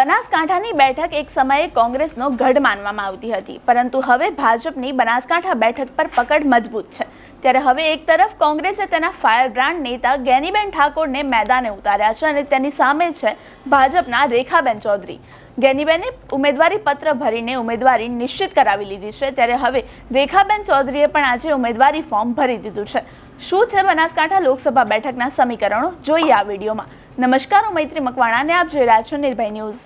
બનાસકાંઠાની બેઠક એક સમયે કોંગ્રેસનો ગઢ માનવામાં આવતી હતી. પરંતુ હવે ભાજપની બનાસકાંઠા બેઠક પર પકડ મજબૂત છે. ત્યારે હવે એક તરફ કોંગ્રેસે તેના ફાયર બ્રાન્ડ નેતા ગેનીબેન ઠાકોરને મેદાને ઉતાર્યા છે અને તેની સામે છે ભાજપના રેખાબેન ચૌધરી. ગેનીબેને ઉમેદવારી પત્ર ભરીને ઉમેદવારી નિશ્ચિત કરાવી લીધી છે. ત્યારે હવે રેખાબેન ચૌધરીએ પણ આજે ઉમેદવારી ફોર્મ ભરી દીધું છે. શું છે બનાસકાંઠા લોકસભા બેઠકના સમીકરણો? જોઈએ આ વિડીયોમાં. નમસ્કાર, હું મૈત્રી મકવાણા અને આપ જોઈ રહ્યા છો નિર્ભય ન્યૂઝ.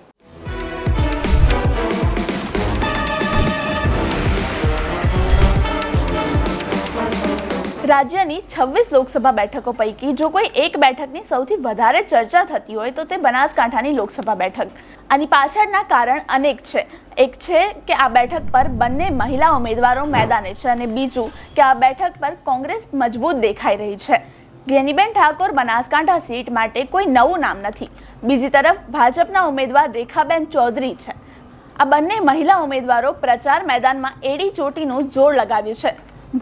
રાજ્યની છવ્વીસ લોકસભા બેઠકો પૈકી જો કોઈ એક બેઠકની સૌથી વધારે ચર્ચા થતી હોય તો તે બનાસકાંઠાની લોકસભા બેઠક. આની પાછળના કારણ અનેક છે. એક છે કે આ બેઠક પર બંને મહિલા ઉમેદવારો મેદાને છે અને બીજું કે આ બેઠક પર કોંગ્રેસ મજબૂત દેખાઈ રહી છે. ગેનીબેન ઠાકોર બનાસકાંઠા સીટ માટે કોઈ નવું નામ નથી. બીજી તરફ ભાજપના ઉમેદવાર રેખાબેન ચૌધરી છે. આ બંને મહિલા ઉમેદવારો પ્રચાર મેદાનમાં એડી ચોટીનું જોર લગાવ્યું છે.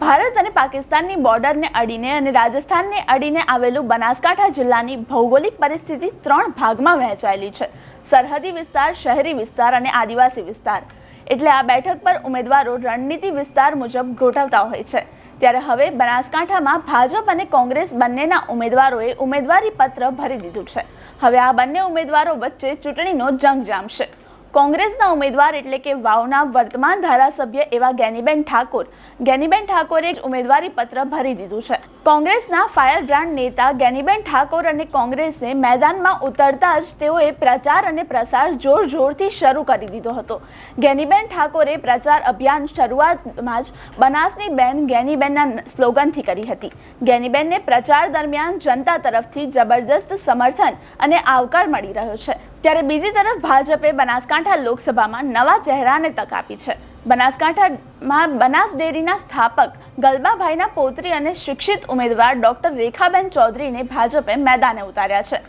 ભારત અને પાકિસ્તાનની બોર્ડરને અડીને અને રાજસ્થાનને અડીને આવેલું બનાસકાંઠા જિલ્લાની ભૌગોલિક પરિસ્થિતિ ત્રણ ભાગમાં વહેંચાયેલી છે. સરહદી વિસ્તાર, શહેરી વિસ્તાર અને આદિવાસી વિસ્તાર. એટલે આ બેઠક પર ઉમેદવારો રણનીતિ વિસ્તાર મુજબ ગોઠવતા હોય છે. ત્યારે હવે બનાસકાંઠામાં ભાજપ અને કોંગ્રેસ બંનેના ઉમેદવારોએ ઉમેદવારી પત્ર ભરી દીધું છે. હવે આ બંને ઉમેદવારો વચ્ચે ચૂંટણીનો જંગ જામશે. કોંગ્રેસના ઉમેદવાર એટલે કે વાવના વર્તમાન ધારાસભ્ય એવા ગેનીબેન ઠાકોર. ગેનીબેન ઠાકોરે જ ઉમેદવારી પત્ર ભરી દીધું છે. કોંગ્રેસના ફાયર બ્રાન્ડ નેતા ગેનીબેન ઠાકોર અને કોંગ્રેસે મેદાનમાં ઉતરતા જ તેઓએ પ્રચાર અને પ્રસાર જોર જોરથી શરૂ કરી દીધો હતો. ગેનીબેન ઠાકોરે પ્રચાર અભિયાન શરૂઆતમાં જ બનાસની બેન ગેનીબેનના સ્લોગનથી કરી હતી. ગેનીબેનને પ્રચાર દરમિયાન જનતા તરફથી જબરજસ્ત સમર્થન અને આવકાર મળી રહ્યો છે. ત્યારે બીજી તરફ ભાજપે બનાસકાંઠા લોકસભામાં નવા ચહેરાને તક આપી છે. બનાસકાંઠામાં બનાસ ડેરીના સ્થાપક ગલબાભાઈના પૌત્રી અને શિક્ષિત ઉમેદવાર ડોક્ટર રેખાબેન ચૌધરીને ભાજપે મેદાને ઉતાર્યા છે.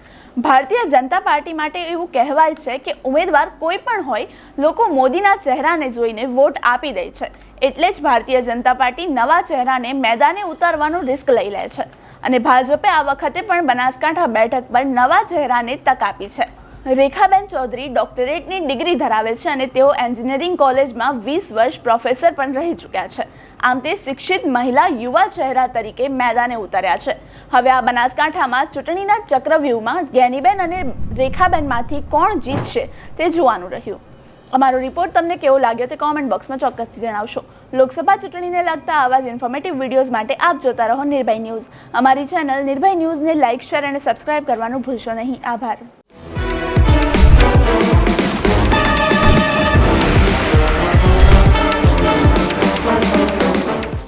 ભારતીય જનતા પાર્ટી માટે એવું કહેવાય છે કે ઉમેદવાર કોઈ પણ હોય, લોકો મોદીના ચહેરાને જોઈને વોટ આપી દે છે. એટલે જ ભારતીય જનતા પાર્ટી નવા ચહેરાને મેદાને ઉતારવાનું રિસ્ક લઈ લે છે. અને ભાજપે આ વખતે પણ બનાસકાંઠા બેઠક પર નવા ચહેરાને તક આપી છે. રેખાબેન ચૌધરી ડોક્ટરેટની ડિગ્રી ધરાવે છે અને તેઓ એન્જિનિયરિંગ કોલેજમાં વીસ વર્ષ પ્રોફેસર પણ રહી ચૂક્યા છે. આમ તે શિક્ષિત મહિલા યુવા ચહેરા તરીકે મેદાને ઉતર્યા છે. હવે આ બનાસકાંઠામાં ચૂંટણીના ચક્રવ્યૂહમાં જ્ઞાનીબેન અને રેખાબેનમાંથી કોણ જીતશે તે જોવાનું રહ્યું. અમારો રિપોર્ટ તમને કેવો લાગ્યો તે કોમેન્ટ બોક્સમાં ચોક્કસથી જણાવશો. લોકસભા ચૂંટણીને લગતા આવા જ ઇન્ફોર્મેટિવ વિડીયોઝ માટે આપ જોતા રહો નિર્ભય ન્યૂઝ. અમારી ચેનલ નિર્ભય ન્યૂઝને લાઇક શેર અને સબસ્ક્રાઇબ કરવાનું ભૂલશો નહીં. આભાર.